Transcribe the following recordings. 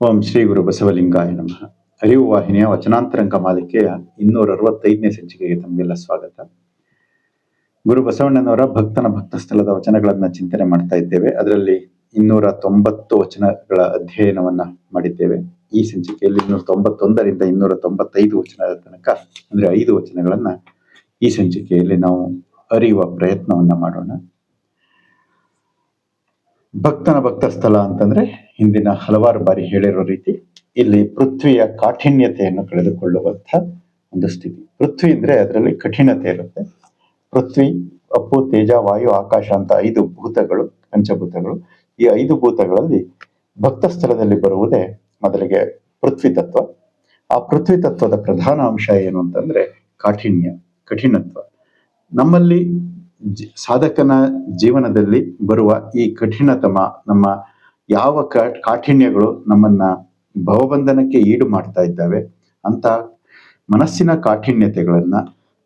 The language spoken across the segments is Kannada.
ಓಂ ಶ್ರೀ ಗುರು ಬಸವಲಿಂಗಾಯ ನಮಃ. ಅರಿವು ವಾಹಿನಿಯ ವಚನಾಂತರಂಗ ಮಾಲಿಕೆಯ ಇನ್ನೂರ ಅರವತ್ತೈದನೇ ಸಂಚಿಕೆಗೆ ತಮಗೆಲ್ಲ ಸ್ವಾಗತ. ಗುರು ಬಸವಣ್ಣನವರ ಭಕ್ತನ ಭಕ್ತ ಸ್ಥಳದ ವಚನಗಳನ್ನ ಚಿಂತನೆ ಮಾಡ್ತಾ ಇದ್ದೇವೆ. ಅದರಲ್ಲಿ ಇನ್ನೂರ ತೊಂಬತ್ತು ವಚನಗಳ ಅಧ್ಯಯನವನ್ನ ಮಾಡಿದ್ದೇವೆ. ಈ ಸಂಚಿಕೆಯಲ್ಲಿ ಇನ್ನೂರ ತೊಂಬತ್ತೊಂದರಿಂದ ಇನ್ನೂರ ತೊಂಬತ್ತೈದು ವಚನದ ತನಕ, ಅಂದ್ರೆ ಐದು ವಚನಗಳನ್ನ ಈ ಸಂಚಿಕೆಯಲ್ಲಿ ನಾವು ಅರಿಯುವ ಪ್ರಯತ್ನವನ್ನ ಮಾಡೋಣ. ಭಕ್ತನ ಭಕ್ತ ಸ್ಥಳ ಅಂತಂದ್ರೆ ಹಿಂದಿನ ಹಲವಾರು ಬಾರಿ ಹೇಳಿರೋ ರೀತಿ ಇಲ್ಲಿ ಪೃಥ್ವಿಯ ಕಾಠಿಣ್ಯತೆಯನ್ನು ಕಳೆದುಕೊಳ್ಳುವಂತ ಒಂದು ಸ್ಥಿತಿ. ಪೃಥ್ವಿ ಅಂದ್ರೆ ಅದರಲ್ಲಿ ಕಠಿಣತೆ ಇರುತ್ತೆ. ಪೃಥ್ವಿ, ಅಪ್ಪು, ತೇಜ, ವಾಯು, ಆಕಾಶ ಅಂತ ಐದು ಭೂತಗಳು, ಪಂಚಭೂತಗಳು. ಈ ಐದು ಭೂತಗಳಲ್ಲಿ ಭಕ್ತ ಸ್ಥಳದಲ್ಲಿ ಬರುವುದೇ ಮೊದಲಿಗೆ ಪೃಥ್ವಿ ತತ್ವ. ಆ ಪೃಥ್ವಿ ತತ್ವದ ಪ್ರಧಾನ ಅಂಶ ಏನು ಅಂತಂದ್ರೆ ಕಾಠಿಣ್ಯ, ಕಠಿಣತ್ವ. ನಮ್ಮಲ್ಲಿ ಸಾಧಕನ ಜೀವನದಲ್ಲಿ ಬರುವ ಈ ಕಠಿಣತಮ ನಮ್ಮ ಯಾವ ಕಾಠಿಣ್ಯಗಳು ನಮ್ಮನ್ನ ಭವಬಂಧನಕ್ಕೆ ಈಡು ಮಾಡ್ತಾ ಇದ್ದಾವೆ, ಅಂತ ಮನಸ್ಸಿನ ಕಾಠಿಣ್ಯತೆಗಳನ್ನ,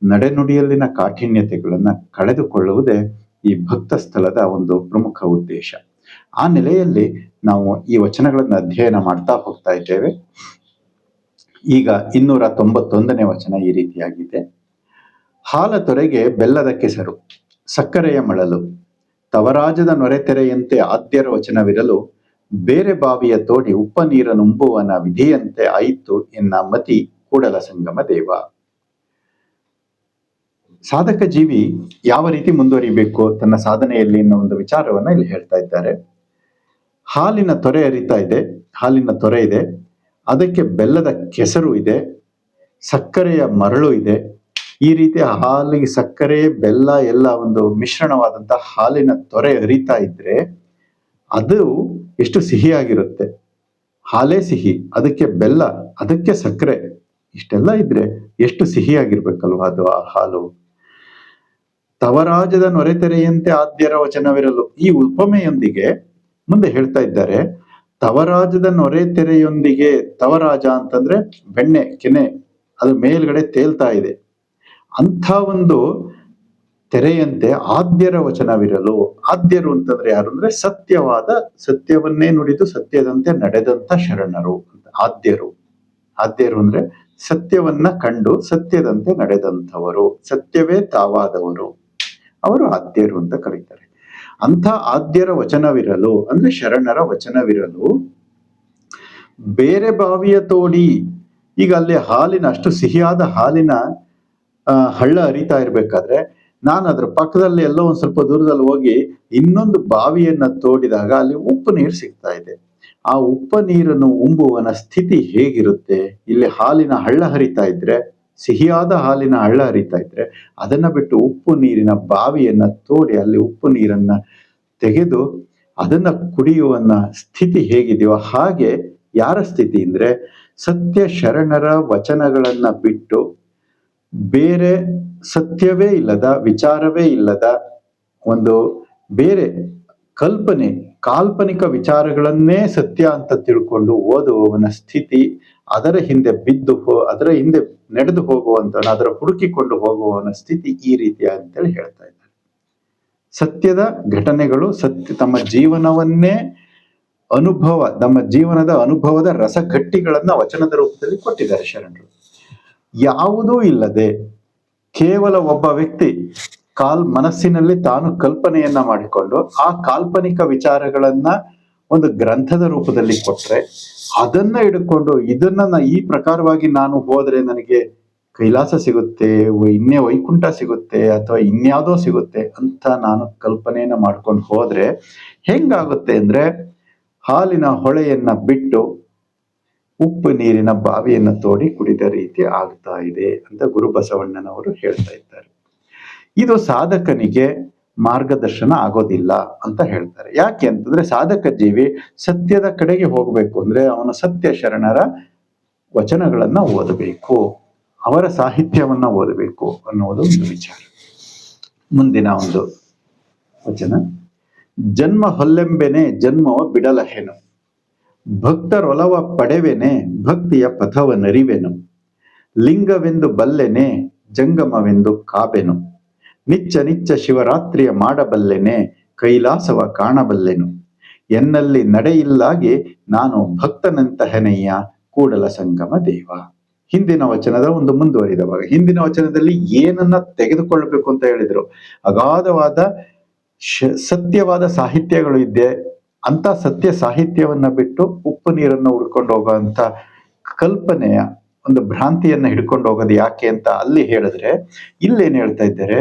ನಡೆನುಡಿಯಲ್ಲಿನ ಕಾಠಿಣ್ಯತೆಗಳನ್ನ ಕಳೆದುಕೊಳ್ಳುವುದೇ ಈ ಭಕ್ತ ಸ್ಥಳದ ಒಂದು ಪ್ರಮುಖ ಉದ್ದೇಶ. ಆ ನೆಲೆಯಲ್ಲಿ ನಾವು ಈ ವಚನಗಳನ್ನ ಅಧ್ಯಯನ ಮಾಡ್ತಾ ಹೋಗ್ತಾ ಇದ್ದೇವೆ. ಈಗ ಇನ್ನೂರ ತೊಂಬತ್ತೊಂದನೇ ವಚನ ಈ ರೀತಿಯಾಗಿದೆ. ಹಾಲ ತೊರೆಗೆ ಬೆಲ್ಲದ ಕೆಸರು, ಸಕ್ಕರೆಯ ಮಳಲು, ತವರಾಜದ ನೊರೆತೆರೆಯಂತೆ ಆದ್ಯರ ವಚನವಿರಲು, ಬೇರೆ ಬಾವಿಯ ತೋಡಿ ಉಪ್ಪ ನೀರನುಂಬುವನ ವಿಧಿಯಂತೆ ಆಯಿತು ಎನ್ನ ಮತಿ ಕೂಡಲ ಸಂಗಮ ದೇವ. ಸಾಧಕ ಜೀವಿ ಯಾವ ರೀತಿ ಮುಂದುವರಿಬೇಕು ತನ್ನ ಸಾಧನೆಯಲ್ಲಿ ಅನ್ನೋ ಒಂದು ವಿಚಾರವನ್ನ ಇಲ್ಲಿ ಹೇಳ್ತಾ ಇದ್ದಾರೆ. ಹಾಲಿನ ತೊರೆ ಹರಿತಾ ಇದೆ, ಹಾಲಿನ ತೊರೆ ಇದೆ, ಅದಕ್ಕೆ ಬೆಲ್ಲದ ಕೆಸರು ಇದೆ, ಸಕ್ಕರೆಯ ಮರಳು ಇದೆ ಈ ರೀತಿ ಹಾಲಿಗೆ ಸಕ್ಕರೆ, ಬೆಲ್ಲ ಎಲ್ಲ ಒಂದು ಮಿಶ್ರಣವಾದಂತಹ ಹಾಲಿನ ತೊರೆ ಹರಿತಾ ಇದ್ರೆ ಅದು ಎಷ್ಟು ಸಿಹಿಯಾಗಿರುತ್ತೆ. ಹಾಲೇ ಸಿಹಿ, ಅದಕ್ಕೆ ಬೆಲ್ಲ, ಅದಕ್ಕೆ ಸಕ್ಕರೆ, ಇಷ್ಟೆಲ್ಲ ಇದ್ರೆ ಎಷ್ಟು ಸಿಹಿಯಾಗಿರ್ಬೇಕಲ್ವ ಅದು ಆ ಹಾಲು. ತವರಾಜದ ನೊರೆತೆರೆಯಂತೆ ಆದ್ಯರ ವಚನವಿರಲು ಈ ಉಪಮೆಯೊಂದಿಗೆ ಮುಂದೆ ಹೇಳ್ತಾ ಇದ್ದಾರೆ. ತವರಾಜದ ನೊರೆತೆರೆಯೊಂದಿಗೆ ತವರಾಜ ಅಂತಂದ್ರೆ ಬೆಣ್ಣೆ, ಕೆನೆ ಅದು ಮೇಲ್ಗಡೆ ತೇಲ್ತಾ ಇದೆ. ಅಂಥ ಒಂದು ತೆರೆಯಂತೆ ಆದ್ಯರ ವಚನವಿರಲು, ಆದ್ಯರು ಅಂತಂದ್ರೆ ಯಾರು ಅಂದ್ರೆ ಸತ್ಯವಾದ ಸತ್ಯವನ್ನೇ ನುಡಿದು ಸತ್ಯದಂತೆ ನಡೆದಂತ ಶರಣರು ಅಂತ, ಆದ್ಯರು. ಆದ್ಯರು ಅಂದ್ರೆ ಸತ್ಯವನ್ನ ಕಂಡು ಸತ್ಯದಂತೆ ನಡೆದಂಥವರು, ಸತ್ಯವೇ ತಾವಾದವರು. ಅವರು ಆದ್ಯರು ಅಂತ ಕರೀತಾರೆ. ಅಂಥ ಆದ್ಯರ ವಚನವಿರಲು, ಅಂದ್ರೆ ಶರಣರ ವಚನವಿರಲು ಬೇರೆ ಬಾವಿಯ ತೋಡಿ, ಈಗ ಅಲ್ಲಿ ಹಾಲಿನ, ಅಷ್ಟು ಸಿಹಿಯಾದ ಹಾಲಿನ ಹಳ್ಳ ಹರಿತಾ ಇರ್ಬೇಕಾದ್ರೆ ನಾನು ಅದ್ರ ಪಕ್ಕದಲ್ಲಿ ಎಲ್ಲೋ ಒಂದ್ ಸ್ವಲ್ಪ ದೂರದಲ್ಲಿ ಹೋಗಿ ಇನ್ನೊಂದು ಬಾವಿಯನ್ನ ತೋಡಿದಾಗ ಅಲ್ಲಿ ಉಪ್ಪು ನೀರು ಸಿಗ್ತಾ ಇದೆ. ಆ ಉಪ್ಪು ನೀರನ್ನು ಉಂಬುವನ ಸ್ಥಿತಿ ಹೇಗಿರುತ್ತೆ? ಇಲ್ಲಿ ಹಾಲಿನ ಹಳ್ಳ ಹರಿತಾ ಇದ್ರೆ, ಸಿಹಿಯಾದ ಹಾಲಿನ ಹಳ್ಳ ಹರಿತಾ ಇದ್ರೆ, ಅದನ್ನ ಬಿಟ್ಟು ಉಪ್ಪು ನೀರಿನ ಬಾವಿಯನ್ನ ತೋಡಿ ಅಲ್ಲಿ ಉಪ್ಪು ನೀರನ್ನ ತೆಗೆದು ಅದನ್ನ ಕುಡಿಯುವ ಸ್ಥಿತಿ ಹೇಗಿದೆಯೋ ಹಾಗೆ ಯಾರ ಸ್ಥಿತಿ ಅಂದ್ರೆ ಸತ್ಯ ಶರಣರ ವಚನಗಳನ್ನ ಬಿಟ್ಟು ಬೇರೆ ಸತ್ಯವೇ ಇಲ್ಲದ, ವಿಚಾರವೇ ಇಲ್ಲದ ಒಂದು ಬೇರೆ ಕಲ್ಪನೆ, ಕಾಲ್ಪನಿಕ ವಿಚಾರಗಳನ್ನೇ ಸತ್ಯ ಅಂತ ತಿಳ್ಕೊಂಡು ಓದುವವನ ಸ್ಥಿತಿ, ಅದರ ಹಿಂದೆ ಬಿದ್ದು ಹೋ, ಅದರ ಹಿಂದೆ ನಡೆದು ಹೋಗುವಂತ ಅದರ ಹುಡುಕಿಕೊಂಡು ಹೋಗುವವನ ಸ್ಥಿತಿ ಈ ರೀತಿಯ ಅಂತೇಳಿ ಹೇಳ್ತಾ ಇದ್ದಾರೆ. ಸತ್ಯದ ಘಟನೆಗಳು ಸತ್ಯ, ತಮ್ಮ ಜೀವನವನ್ನೇ ಅನುಭವ ನಮ್ಮ ಜೀವನದ ಅನುಭವದ ರಸಗಟ್ಟಿಗಳನ್ನ ವಚನದ ರೂಪದಲ್ಲಿ ಕೊಟ್ಟಿದ್ದಾರೆ ಶರಣರು. ಯಾವುದೂ ಇಲ್ಲದೆ ಕೇವಲ ಒಬ್ಬ ವ್ಯಕ್ತಿ ಕಾಲ್ ಮನಸ್ಸಿನಲ್ಲಿ ತಾನು ಕಲ್ಪನೆಯನ್ನ ಮಾಡಿಕೊಂಡು ಆ ಕಾಲ್ಪನಿಕ ವಿಚಾರಗಳನ್ನ ಒಂದು ಗ್ರಂಥದ ರೂಪದಲ್ಲಿ ಕೊಟ್ರೆ ಅದನ್ನ ಹಿಡ್ಕೊಂಡು ಇದನ್ನ ಈ ಪ್ರಕಾರವಾಗಿ ನಾನು ಹೋದ್ರೆ ನನಗೆ ಕೈಲಾಸ ಸಿಗುತ್ತೆ, ಇನ್ನೇ ವೈಕುಂಠ ಸಿಗುತ್ತೆ ಅಥವಾ ಇನ್ಯಾವುದೋ ಸಿಗುತ್ತೆ ಅಂತ ನಾನು ಕಲ್ಪನೆಯನ್ನ ಮಾಡ್ಕೊಂಡು ಹೋದ್ರೆ ಹೆಂಗಾಗುತ್ತೆ ಅಂದ್ರೆ ಹಾಲಿನ ಹೊಳೆಯನ್ನ ಬಿಟ್ಟು ಉಪ್ಪು ನೀರಿನ ಬಾವಿಯನ್ನು ತೋಡಿ ಕುಡಿದ ರೀತಿ ಆಗ್ತಾ ಇದೆ ಅಂತ ಗುರು ಬಸವಣ್ಣನವರು ಹೇಳ್ತಾ ಇದ್ದಾರೆ. ಇದು ಸಾಧಕನಿಗೆ ಮಾರ್ಗದರ್ಶನ ಆಗೋದಿಲ್ಲ ಅಂತ ಹೇಳ್ತಾರೆ. ಯಾಕೆ ಅಂತಂದ್ರೆ ಸಾಧಕ ಜೀವಿ ಸತ್ಯದ ಕಡೆಗೆ ಹೋಗಬೇಕು ಅಂದ್ರೆ ಅವನ ಸತ್ಯ ಶರಣರ ವಚನಗಳನ್ನ ಓದಬೇಕು, ಅವರ ಸಾಹಿತ್ಯವನ್ನ ಓದಬೇಕು ಅನ್ನೋದು ಒಂದು ವಿಚಾರ. ಮುಂದಿನ ಒಂದು ವಚನ, ಜನ್ಮ ಹೊಲ್ಲೆಂಬೆನೆ ಜನ್ಮವ ಬಿಡಲಹೆನು. ಭಕ್ತರೊಲವ ಪಡೆವೆನೆ, ಭಕ್ತಿಯ ಪಥವ ನರಿವೆನು. ಲಿಂಗವೆಂದು ಬಲ್ಲೆನೆ, ಜಂಗಮವೆಂದು ಕಾಬೆನು ನಿಚ್ಚ ನಿಚ್ಚ ಶಿವರಾತ್ರಿಯ ಮಾಡಬಲ್ಲೆನೆ, ಕೈಲಾಸವ ಕಾಣಬಲ್ಲೆನು. ಎನ್ನಲ್ಲಿ ನಡೆಯಿಲ್ಲಾಗಿ ನಾನು ಭಕ್ತನಂತಹನೆಯ ಕೂಡಲ ಸಂಗಮ ದೇವ. ಹಿಂದಿನ ವಚನದ ಒಂದು ಮುಂದುವರಿದ ಭಾಗ. ಹಿಂದಿನ ವಚನದಲ್ಲಿ ಏನನ್ನ ತೆಗೆದುಕೊಳ್ಳಬೇಕು ಅಂತ ಹೇಳಿದ್ರು. ಅಗಾಧವಾದ ಸತ್ಯವಾದ ಸಾಹಿತ್ಯಗಳು ಇದೆ ಅಂತ ಸತ್ಯ ಸಾಹಿತ್ಯವನ್ನ ಬಿಟ್ಟು ಉಪ್ಪು ನೀರನ್ನ ಹುಡ್ಕೊಂಡು ಹೋಗುವಂತ ಕಲ್ಪನೆಯ ಒಂದು ಭ್ರಾಂತಿಯನ್ನ ಹಿಡ್ಕೊಂಡು ಹೋಗೋದು ಯಾಕೆ ಅಂತ ಅಲ್ಲಿ ಹೇಳಿದ್ರೆ, ಇಲ್ಲೇನು ಹೇಳ್ತಾ ಇದ್ದಾರೆ,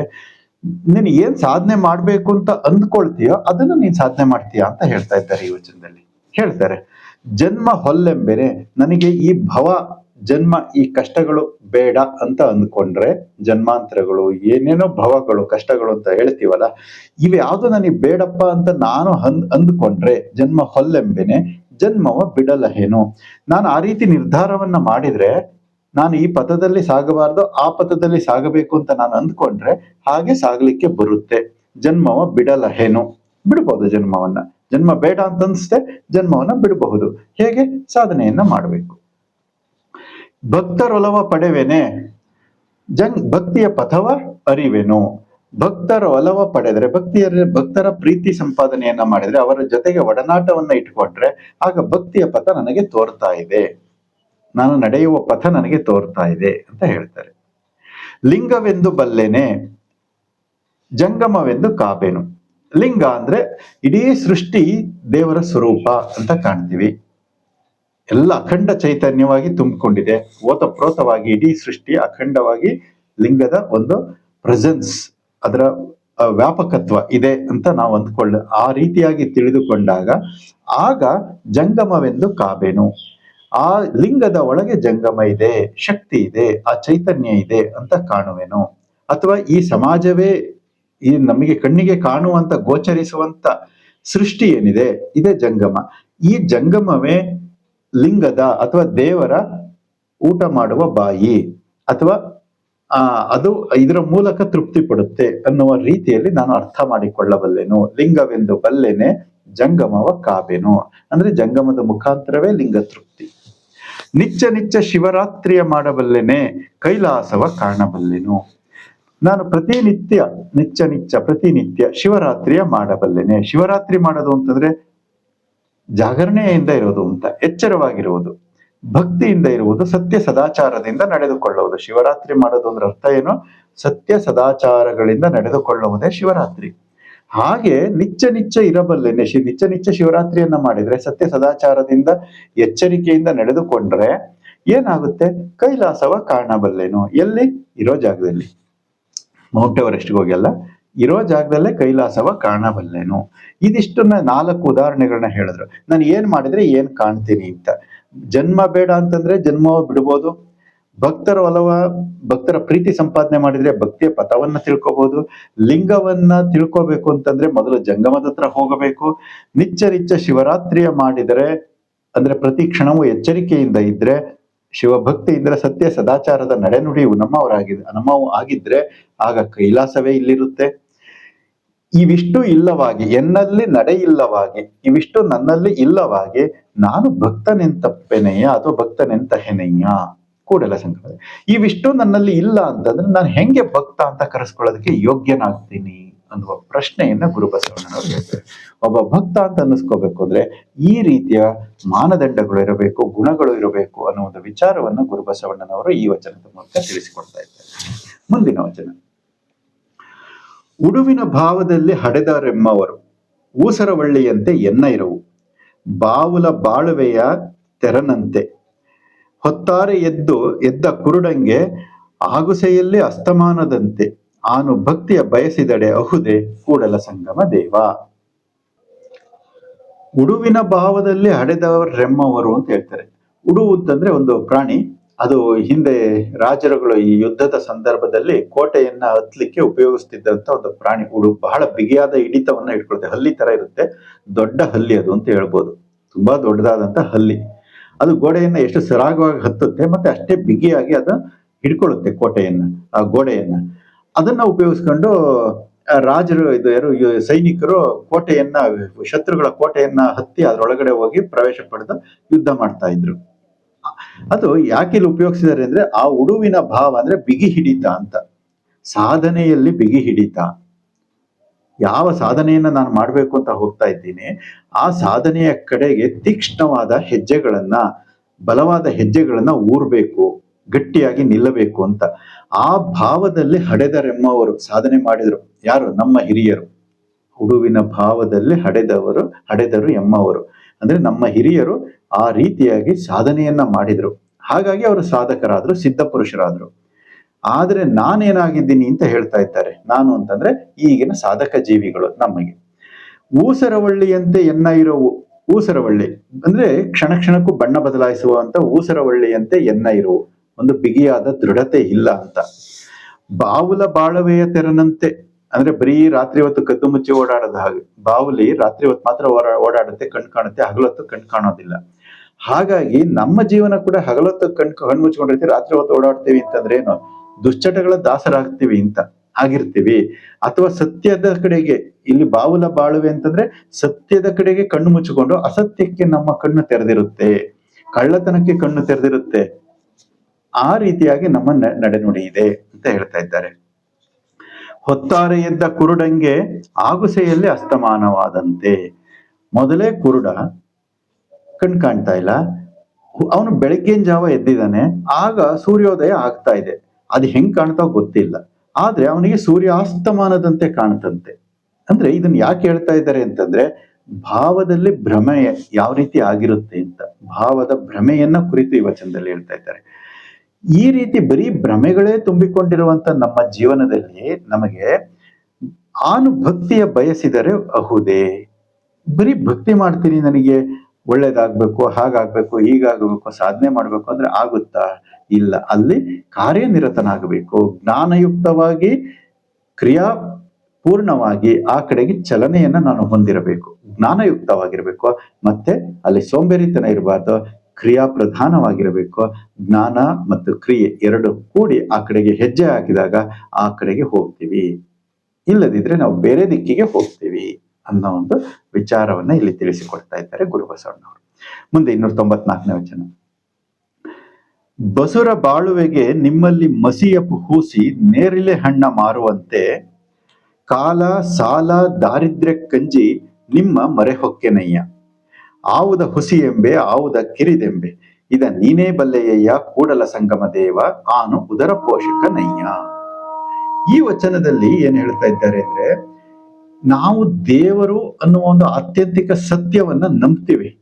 ನೀನು ಏನ್ ಸಾಧನೆ ಮಾಡ್ಬೇಕು ಅಂತ ಅಂದ್ಕೊಳ್ತೀಯೋ ಅದನ್ನ ನೀನ್ ಸಾಧನೆ ಮಾಡ್ತೀಯಾ ಅಂತ ಹೇಳ್ತಾ ಇದ್ದಾರೆ ಈ ವಚನದಲ್ಲಿ. ಹೇಳ್ತಾರೆ, ಜನ್ಮ ಹೊಲ್ಲೆಂಬೆರೆ, ನನಗೆ ಈ ಭವ ಜನ್ಮ ಈ ಕಷ್ಟಗಳು ಬೇಡ ಅಂತ ಅಂದ್ಕೊಂಡ್ರೆ ಜನ್ಮಾಂತರಗಳು, ಏನೇನೋ ಭವಗಳು, ಕಷ್ಟಗಳು ಅಂತ ಹೇಳ್ತೀವಲ್ಲ, ಇವು ಯಾವ್ದು ನನಗೆ ಬೇಡಪ್ಪ ಅಂತ ನಾನು ಅಂದ್ ಅಂದ್ಕೊಂಡ್ರೆ ಜನ್ಮ ಹೊಲ್ಲೆಂಬೆನೆ ಜನ್ಮವ ಬಿಡಲಹೇನು. ನಾನು ಆ ರೀತಿ ನಿರ್ಧಾರವನ್ನ ಮಾಡಿದ್ರೆ ನಾನು ಈ ಪಥದಲ್ಲಿ ಸಾಗಬಾರ್ದು, ಆ ಪಥದಲ್ಲಿ ಸಾಗಬೇಕು ಅಂತ ನಾನು ಅಂದ್ಕೊಂಡ್ರೆ ಹಾಗೆ ಸಾಗಲಿಕ್ಕೆ ಬರುತ್ತೆ. ಜನ್ಮವ ಬಿಡಲಹೇನು. ಬಿಡಬಹುದು ಜನ್ಮವನ್ನ? ಜನ್ಮ ಬೇಡ ಅಂತ ಅನ್ಸುತ್ತೆ ಜನ್ಮವನ್ನ ಬಿಡಬಹುದು. ಹೇಗೆ? ಸಾಧನೆಯನ್ನ ಮಾಡಬೇಕು. ಭಕ್ತರೊಲವ ಪಡೆವೆನೆ ಜಂಗ್ ಭಕ್ತಿಯ ಪಥವ ಅರಿವೆನು. ಭಕ್ತರ ಒಲವ ಪಡೆದ್ರೆ ಭಕ್ತಿಯ ಭಕ್ತರ ಪ್ರೀತಿ ಸಂಪಾದನೆಯನ್ನ ಮಾಡಿದ್ರೆ ಅವರ ಜೊತೆಗೆ ಒಡನಾಟವನ್ನ ಇಟ್ಕೊಟ್ರೆ ಆಗ ಭಕ್ತಿಯ ಪಥ ನನಗೆ ತೋರ್ತಾ ಇದೆ. ನಾನು ನಡೆಯುವ ಪಥ ನನಗೆ ತೋರ್ತಾ ಇದೆ ಅಂತ ಹೇಳ್ತಾರೆ. ಲಿಂಗವೆಂದು ಬಲ್ಲೆನೆ, ಜಂಗಮವೆಂದು ಕಾಬೇನು. ಲಿಂಗ ಅಂದ್ರೆ ಇಡೀ ಸೃಷ್ಟಿ ದೇವರ ಸ್ವರೂಪ ಅಂತ ಕಾಣ್ತೀವಿ. ಎಲ್ಲ ಅಖಂಡ ಚೈತನ್ಯವಾಗಿ ತುಂಬಿಕೊಂಡಿದೆ. ಓತಪ್ರೋತವಾಗಿ, ಇಡೀ ಸೃಷ್ಟಿ ಅಖಂಡವಾಗಿ ಲಿಂಗದ ಒಂದು ಪ್ರೆಸೆನ್ಸ್ ಅದರ ವ್ಯಾಪಕತ್ವ ಇದೆ ಅಂತ ನಾವು ಅಂದ್ಕೊಳ್ಳ, ಆ ರೀತಿಯಾಗಿ ತಿಳಿದುಕೊಂಡಾಗ ಆಗ ಜಂಗಮವೆಂದು ಕಾಬೇನು. ಆ ಲಿಂಗದ ಒಳಗೆ ಜಂಗಮ ಇದೆ, ಶಕ್ತಿ ಇದೆ, ಆ ಚೈತನ್ಯ ಇದೆ ಅಂತ ಕಾಣುವೆನು. ಅಥವಾ ಈ ಸಮಾಜವೇ ಈ ನಮಗೆ ಕಣ್ಣಿಗೆ ಕಾಣುವಂತ, ಗೋಚರಿಸುವಂತ ಸೃಷ್ಟಿ ಏನಿದೆ, ಇದೇ ಜಂಗಮ. ಈ ಜಂಗಮವೇ ಲಿಂಗದ ಅಥವಾ ದೇವರ ಊಟ ಮಾಡುವ ಬಾಯಿ ಅಥವಾ, ಆ, ಅದು ಇದರ ಮೂಲಕ ತೃಪ್ತಿ ಪಡುತ್ತೆ ಅನ್ನುವ ರೀತಿಯಲ್ಲಿ ನಾನು ಅರ್ಥ ಮಾಡಿಕೊಳ್ಳಬಲ್ಲೆನು. ಲಿಂಗವೆಂದು ಬಲ್ಲೆನೆ ಜಂಗಮವ ಕಾಬೆನು ಅಂದ್ರೆ ಜಂಗಮದ ಮುಖಾಂತರವೇ ಲಿಂಗ ತೃಪ್ತಿ. ನಿಚ್ಚ ನಿಚ್ಚ ಶಿವರಾತ್ರಿಯ ಮಾಡಬಲ್ಲೆನೆ ಕೈಲಾಸವ ಕಾಣಬಲ್ಲೆನು. ನಾನು ಪ್ರತಿನಿತ್ಯ ನಿಚ್ಚ ನಿಚ್ಚ ಪ್ರತಿನಿತ್ಯ ಶಿವರಾತ್ರಿಯ ಮಾಡಬಲ್ಲೆನೆ. ಶಿವರಾತ್ರಿ ಮಾಡೋದು ಅಂತಂದ್ರೆ ಜಾಗರಣೆಯಿಂದ ಇರೋದು ಅಂತ, ಎಚ್ಚರವಾಗಿರುವುದು, ಭಕ್ತಿಯಿಂದ ಇರುವುದು, ಸತ್ಯ ಸದಾಚಾರದಿಂದ ನಡೆದುಕೊಳ್ಳುವುದು. ಶಿವರಾತ್ರಿ ಮಾಡೋದು ಅಂದ್ರೆ ಅರ್ಥ ಏನು? ಸತ್ಯ ಸದಾಚಾರಗಳಿಂದ ನಡೆದುಕೊಳ್ಳುವುದೇ ಶಿವರಾತ್ರಿ. ಹಾಗೆ ನಿಚ್ಚ ನಿಚ್ಚ ಇರಬಲ್ಲೆ ನಿಚ್ಚ ನಿಚ್ಚ ಶಿವರಾತ್ರಿಯನ್ನ ಮಾಡಿದ್ರೆ, ಸತ್ಯ ಸದಾಚಾರದಿಂದ ಎಚ್ಚರಿಕೆಯಿಂದ ನಡೆದುಕೊಂಡ್ರೆ ಏನಾಗುತ್ತೆ? ಕೈಲಾಸವ ಕಾಣಬಲ್ಲೆನು, ಎಲ್ಲಿ? ಇರೋ ಜಾಗದಲ್ಲಿ. ಮೌಂಟ್ ಎವರೆಸ್ಟ್ಗೆ ಹೋಗಿ ಅಲ್ಲ? ಇರೋ ಜಾಗದಲ್ಲೇ ಕೈಲಾಸವ ಕಾಣಬಲ್ಲೆನು? ಇದಿಷ್ಟನ್ನ ನಾಲ್ಕು ಉದಾಹರಣೆಗಳನ್ನ ಹೇಳಿದ್ರು. ನಾನು ಏನ್ ಮಾಡಿದ್ರೆ ಏನ್ ಕಾಣ್ತೀನಿ ಅಂತ. ಜನ್ಮ ಬೇಡ ಅಂತಂದ್ರೆ ಜನ್ಮ ಬಿಡ್ಬೋದು. ಭಕ್ತರ ಒಲವ, ಭಕ್ತರ ಪ್ರೀತಿ ಸಂಪಾದನೆ ಮಾಡಿದ್ರೆ ಭಕ್ತಿಯ ಪಥವನ್ನ ತಿಳ್ಕೊಬಹುದು ಲಿಂಗವನ್ನ ತಿಳ್ಕೊಬೇಕು ಅಂತಂದ್ರೆ ಮೊದಲು ಜಂಗಮದ ಹತ್ರ ಹೋಗಬೇಕು. ನಿಚ್ಚರಿಚ್ಚ ನಿಚ್ಚ ಶಿವರಾತ್ರಿಯ ಮಾಡಿದರೆ, ಅಂದ್ರೆ ಪ್ರತಿ ಕ್ಷಣವೂ ಎಚ್ಚರಿಕೆಯಿಂದ ಇದ್ರೆ ಶಿವಭಕ್ತಿಯಿಂದ ಸತ್ಯ ಸದಾಚಾರದ ನಡೆನುಡಿಯು ನಮ್ಮವರಾಗಿದೆ ನಮ್ಮವು ಆಗಿದ್ರೆ, ಆಗ ಕೈಲಾಸವೇ ಇಲ್ಲಿರುತ್ತೆ. ಇವಿಷ್ಟು ಇಲ್ಲವಾಗಿ, ಎನ್ನಲ್ಲಿ ನಡೆ ಇಲ್ಲವಾಗಿ, ಇವಿಷ್ಟು ನನ್ನಲ್ಲಿ ಇಲ್ಲವಾಗಿ ನಾನು ಭಕ್ತನೆಂತಪ್ಪೆನೆಯ ಅಥವಾ ಭಕ್ತನೆಂತ ಹೆನೆಯ? ಕೂಡಲ ಸಂಕಲ್ಪ ಇವಿಷ್ಟು ನನ್ನಲ್ಲಿ ಇಲ್ಲ ಅಂತಂದ್ರೆ ನಾನು ಹೆಂಗೆ ಭಕ್ತ ಅಂತ ಕರೆಸ್ಕೊಳ್ಳೋದಕ್ಕೆ ಯೋಗ್ಯನಾಗ್ತೀನಿ ಅನ್ನುವ ಪ್ರಶ್ನೆಯನ್ನ ಗುರುಬಸವಣ್ಣನವರು ಹೇಳ್ತಾರೆ. ಒಬ್ಬ ಭಕ್ತ ಅಂತ ಅನ್ನಿಸ್ಕೋಬೇಕು ಅಂದ್ರೆ ಈ ರೀತಿಯ ಮಾನದಂಡಗಳು ಇರಬೇಕು, ಗುಣಗಳು ಇರಬೇಕು ಅನ್ನೋ ಒಂದು ವಿಚಾರವನ್ನು ಗುರುಬಸವಣ್ಣನವರು ಈ ವಚನದ ಮೂಲಕ ತಿಳಿಸಿಕೊಡ್ತಾ ಇದ್ದಾರೆ. ಮುಂದಿನ ವಚನ. ಉಡುವಿನ ಭಾವದಲ್ಲಿ ಹಡೆದರೆಮ್ಮವರು ಊಸರವಳ್ಳಿಯಂತೆ ಎನ್ನ ಇರವು. ಬಾವುಲ ಬಾಳುವೆಯ ತೆರನಂತೆ. ಹೊತ್ತಾರೆ ಎದ್ದು ಎದ್ದ ಕುರುಡಂಗೆ, ಆಗುಸೆಯಲ್ಲಿ ಅಸ್ತಮಾನದಂತೆ. ಆನು ಭಕ್ತಿಯ ಬಯಸಿದಡೆ ಅಹುದೆ ಕೂಡಲ ಸಂಗಮ ದೇವ. ಉಡುವಿನ ಭಾವದಲ್ಲಿ ಹಡೆದವರೆಮ್ಮವರು ಅಂತ ಹೇಳ್ತಾರೆ. ಉಡುವುದಂದ್ರೆ ಒಂದು ಪ್ರಾಣಿ ಅದು ಹಿಂದೆ ರಾಜರುಗಳು ಈ ಯುದ್ಧದ ಸಂದರ್ಭದಲ್ಲಿ ಕೋಟೆಯನ್ನ ಹತ್ತಲಿಕ್ಕೆ ಉಪಯೋಗಿಸ್ತಿದ್ದಂತ ಒಂದು ಪ್ರಾಣಿ, ಉಡು, ಬಹಳ ಬಿಗಿಯಾದ ಹಿಡಿತವನ್ನ ಇಟ್ಕೊಳುತ್ತೆ ಹಲ್ಲಿ ತರ ಇರುತ್ತೆ. ದೊಡ್ಡ ಹಲ್ಲಿ ಅದು ಅಂತ ಹೇಳ್ಬೋದು. ತುಂಬಾ ದೊಡ್ಡದಾದಂತ ಹಲ್ಲಿ. ಅದು ಗೋಡೆಯನ್ನ ಎಷ್ಟು ಸರಾಗವಾಗಿ ಹತ್ತುತ್ತೆ ಮತ್ತೆ ಅಷ್ಟೇ ಬಿಗಿಯಾಗಿ ಅದು ಹಿಡ್ಕೊಳ್ಳುತ್ತೆ ಕೋಟೆಯನ್ನ, ಆ ಗೋಡೆಯನ್ನ. ಅದನ್ನ ಉಪಯೋಗಿಸ್ಕೊಂಡು ರಾಜರು ಇದು ಯಾರು ಸೈನಿಕರು ಕೋಟೆಯನ್ನ, ಶತ್ರುಗಳ ಕೋಟೆಯನ್ನ ಹತ್ತಿ ಅದರೊಳಗಡೆ ಹೋಗಿ ಪ್ರವೇಶ ಪಡೆದು ಯುದ್ಧ ಮಾಡ್ತಾ ಇದ್ರು. ಅದು ಯಾಕೆ ಇಲ್ಲಿ ಉಪಯೋಗಿಸಿದ್ದಾರೆ ಅಂದ್ರೆ ಆ ಉಡುವಿನ ಭಾವ ಅಂದ್ರೆ ಬಿಗಿ ಹಿಡಿತ ಅಂತ. ಸಾಧನೆಯಲ್ಲಿ ಬಿಗಿ ಹಿಡಿತ. ಯಾವ ಸಾಧನೆಯನ್ನ ನಾನು ಮಾಡಬೇಕು ಅಂತ ಹೋಗ್ತಾ ಇದ್ದೀನಿ, ಆ ಸಾಧನೆಯ ಕಡೆಗೆ ತೀಕ್ಷ್ಣವಾದ ಹೆಜ್ಜೆಗಳನ್ನ, ಬಲವಾದ ಹೆಜ್ಜೆಗಳನ್ನ ಊರ್ಬೇಕು, ಗಟ್ಟಿಯಾಗಿ ನಿಲ್ಲಬೇಕು ಅಂತ. ಆ ಭಾವದಲ್ಲಿ ಹಡೆದರೆಮ್ಮವರು ಸಾಧನೆ ಮಾಡಿದ್ರು. ಯಾರು? ನಮ್ಮ ಹಿರಿಯರು. ಹುಡುವಿನ ಭಾವದಲ್ಲಿ ಹಡೆದವರು, ಹಡೆದರು ಎಮ್ಮವರು ಅಂದ್ರೆ ನಮ್ಮ ಹಿರಿಯರು ಆ ರೀತಿಯಾಗಿ ಸಾಧನೆಯನ್ನ ಮಾಡಿದ್ರು. ಹಾಗಾಗಿ ಅವರು ಸಾಧಕರಾದ್ರು ಸಿದ್ಧ ಪುರುಷರಾದ್ರು ಆದ್ರೆ ನಾನೇನಾಗಿದ್ದೀನಿ ಅಂತ ಹೇಳ್ತಾ ಇದ್ದಾರೆ. ನಾನು ಅಂತಂದ್ರೆ ಈಗಿನ ಸಾಧಕ ಜೀವಿಗಳು ನಮಗೆ. ಊಸರವಳ್ಳಿಯಂತೆ ಎನ್ನ ಇರೋ ಊಸರವಳ್ಳಿ. ಅಂದ್ರೆ ಕ್ಷಣ ಕ್ಷಣಕ್ಕೂ ಬಣ್ಣ ಬದಲಾಯಿಸುವಂತ ಊಸರವಳ್ಳಿಯಂತೆ ಎನ್ನ ಇರುವು? ಒಂದು ಬಿಗಿಯಾದ ದೃಢತೆ ಇಲ್ಲ ಅಂತ. ಬಾವುಲ ಬಾಳವೆಯ ತೆರನಂತೆ. ಅಂದ್ರೆ ಬರೀ ರಾತ್ರಿ ಹೊತ್ತು ಕದ್ದು ಮುಚ್ಚಿ ಓಡಾಡದ ಹಾಗೆ. ಬಾವುಲಿ ರಾತ್ರಿ ಹೊತ್ತು ಮಾತ್ರ ಓಡಾ- ಓಡಾಡುತ್ತೆ, ಕಣ್ ಕಾಣುತ್ತೆ, ಹಗಲೊತ್ತು ಕಣ್ ಕಾಣೋದಿಲ್ಲ. ಹಾಗಾಗಿ ನಮ್ಮ ಜೀವನ ಕೂಡ ಹಗಲೊತ್ತು ಕಣ್ ಮುಚ್ಕೊಂಡಿರ್ತೀವಿ ರಾತ್ರಿ ಹೊತ್ತು ಓಡಾಡ್ತೀವಿ ಅಂತಂದ್ರೆ ಏನು? ದುಶ್ಚಟಗಳ ದಾಸರಾಗ್ತೀವಿ ಅಂತ ಆಗಿರ್ತೀವಿ. ಅಥವಾ ಸತ್ಯದ ಕಡೆಗೆ, ಇಲ್ಲಿ ಬಾವುಲ ಬಾಳುವೆ ಅಂತಂದ್ರೆ ಸತ್ಯದ ಕಡೆಗೆ ಕಣ್ಣು ಮುಚ್ಚಿಕೊಂಡು ಅಸತ್ಯಕ್ಕೆ ನಮ್ಮ ಕಣ್ಣು ತೆರೆದಿರುತ್ತೆ. ಕಳ್ಳತನಕ್ಕೆ ಕಣ್ಣು ತೆರೆದಿರುತ್ತೆ. ಆ ರೀತಿಯಾಗಿ ನಮ್ಮ ನಡೆನುಡಿ ಇದೆ ಅಂತ ಹೇಳ್ತಾ ಇದ್ದಾರೆ. ಹೊತ್ತಾರೆ ಎದ್ದ ಕುರುಡಂಗೆ ಆಗುಸೆಯಲ್ಲಿ ಅಸ್ತಮಾನವಾದಂತೆ. ಮೊದಲೇ ಕುರುಡ ಕಣ್ ಕಾಣ್ತಾ ಇಲ್ಲ. ಅವನು ಬೆಳಗ್ಗಿನ ಜಾವ ಎದ್ದಿದ್ದಾನೆ. ಆಗ ಸೂರ್ಯೋದಯ ಆಗ್ತಾ ಇದೆ. ಅದು ಹೆಂಗ್ ಕಾಣ್ತಾವ ಗೊತ್ತಿಲ್ಲ. ಆದ್ರೆ ಅವನಿಗೆ ಸೂರ್ಯಾಸ್ತಮಾನದಂತೆ ಕಾಣ್ತಂತೆ. ಅಂದ್ರೆ ಇದನ್ನ ಯಾಕೆ ಹೇಳ್ತಾ ಇದ್ದಾರೆ ಅಂತಂದ್ರೆ, ಭಾವದಲ್ಲಿ ಭ್ರಮೆ ಯಾವ ರೀತಿ ಆಗಿರುತ್ತೆ ಅಂತ. ಭಾವದ ಭ್ರಮೆಯನ್ನ ಕುರಿತು ಈ ವಚನದಲ್ಲಿ ಹೇಳ್ತಾ ಇದ್ದಾರೆ. ಈ ರೀತಿ ಬರೀ ಭ್ರಮೆಗಳೇ ತುಂಬಿಕೊಂಡಿರುವಂತ ನಮ್ಮ ಜೀವನದಲ್ಲಿ ನಮಗೆ ಆನು ಭಕ್ತಿಯ ಬಯಸಿದರೆ ಅಹುದೇ. ಬರೀ ಭಕ್ತಿ ಮಾಡ್ತೀನಿ ನನಗೆ ಒಳ್ಳೇದಾಗ್ಬೇಕು, ಹಾಗಾಗ್ಬೇಕು, ಹೀಗಾಗಬೇಕು, ಸಾಧನೆ ಮಾಡಬೇಕು ಅಂದರೆ ಆಗುತ್ತಾ ಇಲ್ಲ. ಅಲ್ಲಿ ಕಾರ್ಯನಿರತನಾಗಬೇಕು. ಜ್ಞಾನಯುಕ್ತವಾಗಿ, ಕ್ರಿಯಾ ಪೂರ್ಣವಾಗಿ ಆ ಕಡೆಗೆ ಚಲನೆಯನ್ನ ನಾನು ಹೊಂದಿರಬೇಕು. ಜ್ಞಾನಯುಕ್ತವಾಗಿರಬೇಕು. ಮತ್ತೆ ಅಲ್ಲಿ ಸೋಂಬೇರಿತನ ಇರಬಾರ್ದು. ಕ್ರಿಯಾ ಪ್ರಧಾನವಾಗಿರಬೇಕು. ಜ್ಞಾನ ಮತ್ತು ಕ್ರಿಯೆ ಎರಡು ಕೂಡಿ ಆ ಕಡೆಗೆ ಹೆಜ್ಜೆ ಹಾಕಿದಾಗ ಆ ಕಡೆಗೆ ಹೋಗ್ತೀವಿ. ಇಲ್ಲದಿದ್ರೆ ನಾವು ಬೇರೆ ದಿಕ್ಕಿಗೆ ಹೋಗ್ತೀವಿ. ಅನ್ನೋ ಒಂದು ವಿಚಾರವನ್ನ ಇಲ್ಲಿ ತಿಳಿಸಿಕೊಡ್ತಾ ಇದ್ದಾರೆ ಗುರು ಬಸವಣ್ಣವರು. ಮುಂದೆ ಇನ್ನೂರ ತೊಂಬತ್ನಾಲ್ಕನೇ ವಚನ. ಬಸುರ ಬಾಳುವೆಗೆ ನಿಮ್ಮಲ್ಲಿ ಮಸಿಯ ಹೂಸಿ ನೇರಿಲೆ ಹಣ್ಣ ಮಾರುವಂತೆ ಕಾಲ ಸಾಲ ದಾರಿದ್ರ್ಯ ಕಂಜಿ ನಿಮ್ಮ ಮರೆ ಹೊಕ್ಕೆನಯ್ಯ ಆವುದ ಹುಸಿ ಎಂಬೆ ಆವುದ ಕಿರಿದೆಂಬೆ. ಇದ ನೀನೇ ಬಲ್ಲೆಯಯ್ಯ, ಕೂಡಲ ಸಂಗಮ ದೇವ, ಆನು ಉದರ ಪೋಷಕ ನಯ್ಯ ಈ ವಚನದಲ್ಲಿ ಏನ್ ಹೇಳ್ತಾ ಇದ್ದಾರೆ ಅಂದ್ರೆ ನಾವು ದೇವರು ಅನ್ನುವ ಒಂದು ಆತ್ಯಂತಿಕ ಸತ್ಯವನ್ನ ನಂಬ್ತೀವಿ.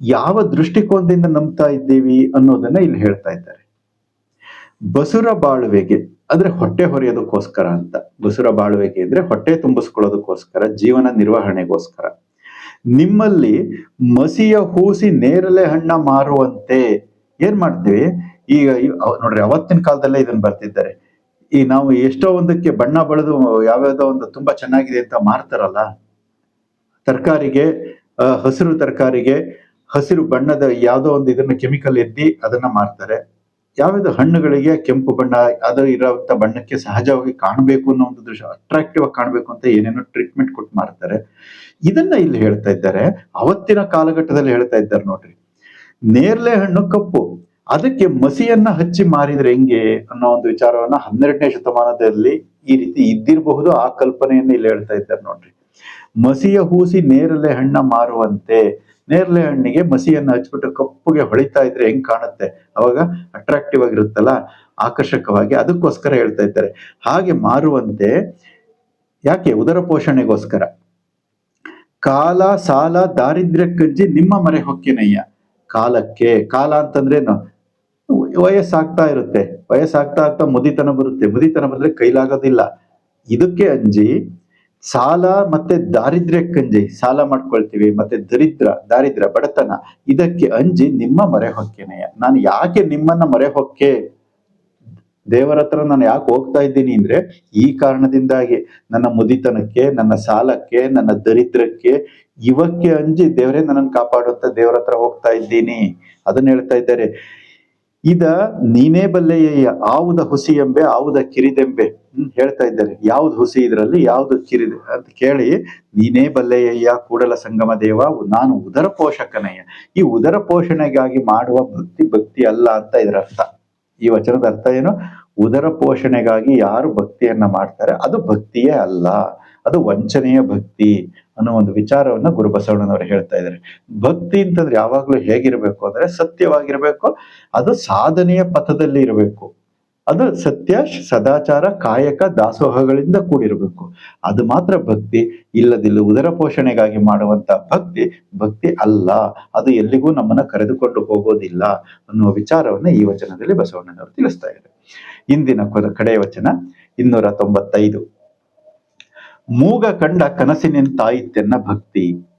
ಯಾವ ದೃಷ್ಟಿಕೋನದಿಂದ ನಂಬ್ತಾ ಇದ್ದೀವಿ ಅನ್ನೋದನ್ನ ಇಲ್ಲಿ ಹೇಳ್ತಾ ಇದ್ದಾರೆ. ಬಸುರ ಬಾಳುವೆಗೆ, ಅಂದ್ರೆ ಹೊಟ್ಟೆ ಹೊರೆಯೋದಕ್ಕೋಸ್ಕರ ಅಂತ. ಬಸುರ ಬಾಳುವೆಗೆ ಅಂದ್ರೆ ಹೊಟ್ಟೆ ತುಂಬಿಸ್ಕೊಳ್ಳೋದಕ್ಕೋಸ್ಕರ, ಜೀವನ ನಿರ್ವಹಣೆಗೋಸ್ಕರ. ನಿಮ್ಮಲ್ಲಿ ಮಸಿಯ ಹೂಸಿ ನೇರಲೆ ಹಣ್ಣ ಮಾರುವಂತೆ ಏನ್ ಮಾಡ್ತೀವಿ? ಈಗ ನೋಡ್ರಿ, ಅವತ್ತಿನ ಕಾಲದಲ್ಲೇ ಇದನ್ನ ಬರ್ತಿದ್ದಾರೆ. ಈ ನಾವು ಎಷ್ಟೋ ಒಂದಕ್ಕೆ ಬಣ್ಣ ಬಳಿದು ಯಾವ್ಯಾವ್ದೋ ಒಂದು ತುಂಬಾ ಚೆನ್ನಾಗಿದೆ ಅಂತ ಮಾರ್ತಾರಲ್ಲ? ತರಕಾರಿಗೆ ಹಸಿರು ತರಕಾರಿಗೆ, ಹಸಿರು ಬಣ್ಣದ ಯಾವುದೋ ಒಂದು ಇದನ್ನ ಕೆಮಿಕಲ್ ಎದ್ದಿ ಅದನ್ನ ಮಾರ್ತಾರೆ. ಯಾವ್ಯಾವ್ದು ಹಣ್ಣುಗಳಿಗೆ ಕೆಂಪು ಬಣ್ಣ, ಅದು ಇರೋಂಥ ಬಣ್ಣಕ್ಕೆ ಸಹಜವಾಗಿ ಕಾಣಬೇಕು ಅನ್ನೋ ಒಂದು ದೃಶ್ಯ ಅಟ್ರಾಕ್ಟಿವ್ ಆಗಿ ಕಾಣಬೇಕು ಅಂತ ಏನೇನೋ ಟ್ರೀಟ್ಮೆಂಟ್ ಕೊಟ್ಟು ಮಾರ್ತಾರೆ. ಇದನ್ನ ಇಲ್ಲಿ ಹೇಳ್ತಾ ಇದ್ದಾರೆ, ಅವತ್ತಿನ ಕಾಲಘಟ್ಟದಲ್ಲಿ ಹೇಳ್ತಾ ಇದ್ದಾರೆ ನೋಡ್ರಿ. ನೇರಳೆ ಹಣ್ಣು ಕಪ್ಪು. ಅದಕ್ಕೆ ಮಸಿಯನ್ನ ಹಚ್ಚಿ ಮಾರಿದ್ರೆ ಹೆಂಗೆ ಅನ್ನೋ ಒಂದು ವಿಚಾರವನ್ನ ಹನ್ನೆರಡನೇ ಶತಮಾನದಲ್ಲಿ ಈ ರೀತಿ ಇದ್ದಿರಬಹುದು, ಆ ಕಲ್ಪನೆಯನ್ನ ಇಲ್ಲಿ ಹೇಳ್ತಾ ಇದ್ದಾರೆ ನೋಡ್ರಿ. ಮಸಿಯ ಹೂಸಿ ನೇರಲೆ ಹಣ್ಣ ಮಾರುವಂತೆ, ನೇರಳೆ ಹಣ್ಣಿಗೆ ಮಸಿಯನ್ನ ಹಚ್ಬಿಟ್ಟು ಕಪ್ಪುಗೆ ಹೊಳಿತಾ ಇದ್ರೆ ಹೆಂಗ್ ಕಾಣುತ್ತೆ? ಅವಾಗ ಅಟ್ರಾಕ್ಟಿವ್ ಆಗಿರುತ್ತಲ್ಲ, ಆಕರ್ಷಕವಾಗಿ ಅದಕ್ಕೋಸ್ಕರ ಹೇಳ್ತಾ ಇದ್ದಾರೆ. ಹಾಗೆ ಮಾರುವಂತೆ ಯಾಕೆ? ಉದರ ಪೋಷಣೆಗೋಸ್ಕರ. ಕಾಲ, ಸಾಲ, ದಾರಿದ್ರ್ಯ ಕಜ್ಜಿ ನಿಮ್ಮ ಮರೆ ಹೊಕ್ಕಿನಯ್ಯ. ಕಾಲಕ್ಕೆ, ಕಾಲ ಅಂತಂದ್ರೇನು? ವಯಸ್ಸಾಗ್ತಾ ಇರುತ್ತೆ. ವಯಸ್ಸಾಗ್ತಾ ಆಗ್ತಾ ಮುದಿತನ ಬರುತ್ತೆ. ಮುದಿತನ ಬಂದ್ರೆ ಕೈಲಾಗೋದಿಲ್ಲ. ಇದಕ್ಕೆ ಅಂಜಿ, ಸಾಲ ಮತ್ತೆ ದಾರಿದ್ರ್ಯಕ್ಕಂಜಿ ಸಾಲ ಮಾಡ್ಕೊಳ್ತೀವಿ ಮತ್ತೆ ದರಿದ್ರ, ದಾರಿದ್ರ, ಬಡತನ, ಇದಕ್ಕೆ ಅಂಜಿ ನಿಮ್ಮ ಮರೆ ಹೊಕ್ಕೇನೆಯ. ನಾನು ಯಾಕೆ ನಿಮ್ಮನ್ನ ಮರೆ ಹೊಕ್ಕೆ? ದೇವರ ಹತ್ರ ನಾನು ಯಾಕೆ ಹೋಗ್ತಾ ಇದ್ದೀನಿ ಅಂದ್ರೆ, ಈ ಕಾರಣದಿಂದಾಗಿ ನನ್ನ ಮುದಿತನಕ್ಕೆ, ನನ್ನ ಸಾಲಕ್ಕೆ, ನನ್ನ ದರಿದ್ರಕ್ಕೆ, ಇವಕ್ಕೆ ಅಂಜಿ ದೇವರೇ ನನ್ನನ್ನು ಕಾಪಾಡುತ್ತಾ ದೇವರ ಹತ್ರ ಹೋಗ್ತಾ ಇದ್ದೀನಿ. ಅದನ್ನ ಹೇಳ್ತಾ ಇದ್ದಾರೆ. ಇದ ನೀನೇ ಬಲ್ಲೆಯ ಆವುದ ಹುಸಿ ಎಂಬೆ ಆವುದ ಕಿರಿದೆಂಬೆ. ಹೇಳ್ತಾ ಇದ್ದಾರೆ. ಯಾವ್ದು ಹುಸಿ ಇದ್ರಲ್ಲಿ, ಯಾವ್ದು ಕಿರಿದೆ ಅಂತ ಕೇಳಿ, ನೀನೇ ಬಲ್ಲೆಯ್ಯ ಕೂಡಲ ಸಂಗಮ ದೇವ, ನಾನು ಉದರ ಪೋಷಕನಯ್ಯ. ಈ ಉದರ ಪೋಷಣೆಗಾಗಿ ಮಾಡುವ ಭಕ್ತಿ ಭಕ್ತಿ ಅಲ್ಲ ಅಂತ ಇದರ ಅರ್ಥ. ಈ ವಚನದ ಅರ್ಥ ಏನು? ಉದರ ಪೋಷಣೆಗಾಗಿ ಯಾರು ಭಕ್ತಿಯನ್ನ ಮಾಡ್ತಾರೆ, ಅದು ಭಕ್ತಿಯೇ ಅಲ್ಲ. ಅದು ವಂಚನೆಯ ಭಕ್ತಿ. ಅನ್ನೋ ಒಂದು ವಿಚಾರವನ್ನ ಗುರು ಬಸವಣ್ಣನವರು ಹೇಳ್ತಾ ಇದ್ದಾರೆ. ಭಕ್ತಿ ಅಂತಂದ್ರೆ ಯಾವಾಗ್ಲೂ ಹೇಗಿರ್ಬೇಕು ಅಂದ್ರೆ ಸತ್ಯವಾಗಿರ್ಬೇಕು, ಅದು ಸಾಧನೆಯ ಪಥದಲ್ಲಿ ಇರಬೇಕು. ಅದು ಸತ್ಯ, ಸದಾಚಾರ, ಕಾಯಕ, ದಾಸೋಹಗಳಿಂದ ಕೂಡಿರಬೇಕು. ಅದು ಮಾತ್ರ ಭಕ್ತಿ, ಇಲ್ಲದಿಲ್ಲ ಉದರ ಪೋಷಣೆಗಾಗಿ ಮಾಡುವಂತ ಭಕ್ತಿ ಭಕ್ತಿ ಅಲ್ಲ. ಅದು ಎಲ್ಲಿಗೂ ನಮ್ಮನ್ನ ಕರೆದುಕೊಂಡು ಹೋಗೋದಿಲ್ಲ ಅನ್ನುವ ವಿಚಾರವನ್ನ ಈ ವಚನದಲ್ಲಿ ಬಸವಣ್ಣನವರು ತಿಳಿಸ್ತಾ ಇದ್ದಾರೆ. ಇಂದಿನ ಕಡೆಯ ವಚನ ಇನ್ನೂರ ತೊಂಬತ್ತೈದು. ಮೂಗ ಕಂಡ ಕನಸಿನಿಂತಾಯಿತೆನ್ನ ಭಕ್ತಿ.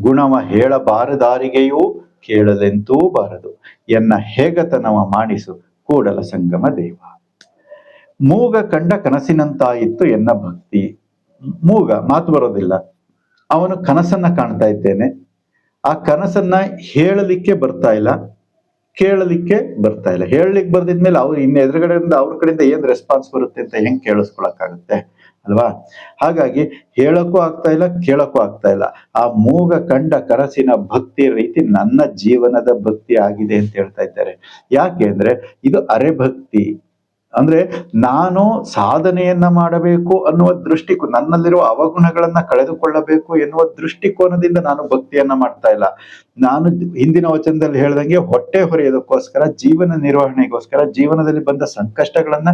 ಗುಣವ ಹೇಳಬಾರದಾರಿಗೆಯೂ ಕೇಳಲೆಂತೂ ಬಾರದು. ಎನ್ನ ಹೇಗತನವ ಮಾಡಿಸು ಕೂಡಲ ಸಂಗಮ ದೇವ. ಮೂಗ ಕಂಡ ಕನಸಿನಂತಾಯಿತ್ತು ಎನ್ನ ಭಕ್ತಿ. ಮೂಗ ಮಾತು ಬರೋದಿಲ್ಲ. ಅವನು ಕನಸನ್ನ ಕಾಣ್ತಾ ಇದ್ದೇನೆ. ಆ ಕನಸನ್ನ ಹೇಳಲಿಕ್ಕೆ ಬರ್ತಾ ಇಲ್ಲ. ಕೇಳಲಿಕ್ಕೆ ಬರ್ತಾ ಇಲ್ಲ. ಹೇಳಲಿಕ್ಕೆ ಬರ್ದಿದ್ಮೇಲೆ ಅವ್ರು ಇನ್ನು ಎದುರುಗಡೆಯಿಂದ ಅವ್ರ ಕಡೆಯಿಂದ ಏನ್ ರೆಸ್ಪಾನ್ಸ್ ಬರುತ್ತೆ ಅಂತ ಹೆಂಗ್ ಕೇಳಿಸ್ಕೊಳಕ್ಕಾಗತ್ತೆ? ಅಲ್ವಾ? ಹಾಗಾಗಿ ಹೇಳಕ್ಕೂ ಆಗ್ತಾ ಇಲ್ಲ, ಕೇಳಕ್ಕೂ ಆಗ್ತಾ ಇಲ್ಲ. ಆ ಮೂಗ ಕಂಡ ಕನಸಿನ ಭಕ್ತಿ ರೀತಿ ನನ್ನ ಜೀವನದ ಭಕ್ತಿ ಆಗಿದೆ ಅಂತ ಹೇಳ್ತಾ ಇದ್ದಾರೆ. ಯಾಕೆ ಅಂದ್ರೆ ಇದು ಅರೆ ಭಕ್ತಿ. ಅಂದ್ರೆ ನಾನು ಸಾಧನೆಯನ್ನ ಮಾಡಬೇಕು ಅನ್ನುವ ದೃಷ್ಟಿಕೋ, ನನ್ನಲ್ಲಿರುವ ಅವಗುಣಗಳನ್ನ ಕಳೆದುಕೊಳ್ಳಬೇಕು ಎನ್ನುವ ದೃಷ್ಟಿಕೋನದಿಂದ ನಾನು ಭಕ್ತಿಯನ್ನ ಮಾಡ್ತಾ ಇಲ್ಲ. ನಾನು ಹಿಂದಿನ ವಚನದಲ್ಲಿ ಹೇಳ್ದಂಗೆ ಹೊಟ್ಟೆ ಹೊರೆಯೋದಕ್ಕೋಸ್ಕರ, ಜೀವನ ನಿರ್ವಹಣೆಗೋಸ್ಕರ, ಜೀವನದಲ್ಲಿ ಬಂದ ಸಂಕಷ್ಟಗಳನ್ನ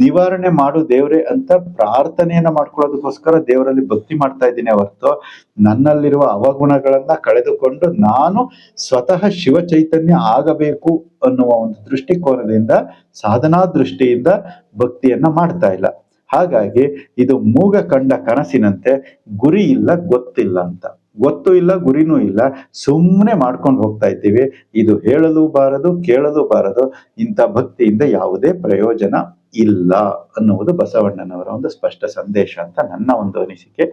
ನಿವಾರಣೆ ಮಾಡು ದೇವ್ರೆ ಅಂತ ಪ್ರಾರ್ಥನೆಯನ್ನ ಮಾಡ್ಕೊಳ್ಳೋದಕ್ಕೋಸ್ಕರ ದೇವರಲ್ಲಿ ಭಕ್ತಿ ಮಾಡ್ತಾ ಇದ್ದೀನಿ ಹೊರತು ನನ್ನಲ್ಲಿರುವ ಅವಗುಣಗಳನ್ನ ಕಳೆದುಕೊಂಡು ನಾನು ಸ್ವತಃ ಶಿವ ಚೈತನ್ಯ ಆಗಬೇಕು ಅನ್ನುವ ಒಂದು ದೃಷ್ಟಿಕೋನದಿಂದ, ಸಾಧನಾ ದೃಷ್ಟಿಯಿಂದ ಭಕ್ತಿಯನ್ನ ಮಾಡ್ತಾ ಇಲ್ಲ. ಹಾಗಾಗಿ ಇದು ಮೂಗ ಕಂಡ ಕನಸಿನಂತೆ ಗುರಿ ಇಲ್ಲ, ಗೊತ್ತಿಲ್ಲ ಅಂತ. ಗೊತ್ತು ಇಲ್ಲ, ಗುರಿನೂ ಇಲ್ಲ ಸುಮ್ಮನೆ ಮಾಡ್ಕೊಂಡು ಹೋಗ್ತಾ ಇದ್ದೀವಿ. ಇದು ಹೇಳಲು ಬಾರದು, ಕೇಳಲು ಬಾರದು, ಇಂಥ ಭಕ್ತಿಯಿಂದ ಯಾವುದೇ ಪ್ರಯೋಜನ ಇಲ್ಲ ಅನ್ನುವುದು ಬಸವಣ್ಣನವರ ಒಂದು ಸ್ಪಷ್ಟ ಸಂದೇಶ ಅಂತ ನನ್ನ ಒಂದು ಅನಿಸಿಕೆ.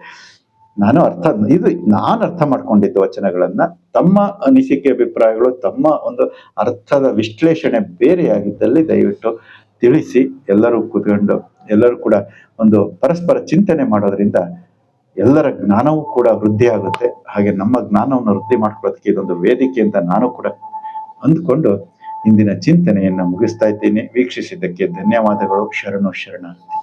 ನಾನು ಅರ್ಥ, ಇದು ನಾನು ಅರ್ಥ ಮಾಡ್ಕೊಂಡಿದ್ದ ವಚನಗಳನ್ನ, ತಮ್ಮ ಅನಿಸಿಕೆ ಅಭಿಪ್ರಾಯಗಳು, ತಮ್ಮ ಒಂದು ಅರ್ಥದ ವಿಶ್ಲೇಷಣೆ ಬೇರೆಯಾಗಿದ್ದಲ್ಲಿ ದಯವಿಟ್ಟು ತಿಳಿಸಿ, ಎಲ್ಲರೂ ಕೂತ್ಕೊಂಡು, ಎಲ್ಲರೂ ಕೂಡ ಒಂದು ಪರಸ್ಪರ ಚಿಂತನೆ ಮಾಡೋದ್ರಿಂದ ಎಲ್ಲರ ಜ್ಞಾನವೂ ಕೂಡ ವೃದ್ಧಿ ಆಗುತ್ತೆ. ಹಾಗೆ ನಮ್ಮ ಜ್ಞಾನವನ್ನು ವೃದ್ಧಿ ಮಾಡ್ಕೊಳ್ಳೋದಕ್ಕೆ ಇದೊಂದು ವೇದಿಕೆ ಅಂತ ನಾನು ಕೂಡ ಅಂದ್ಕೊಂಡು ಇಂದಿನ ಚಿಂತನೆಯನ್ನು ಮುಗಿಸ್ತಾ ಇದ್ದೀನಿ. ವೀಕ್ಷಿಸಿದ್ದಕ್ಕೆ ಧನ್ಯವಾದಗಳು. ಶರಣು ಶರಣಾರ್ಥಿ.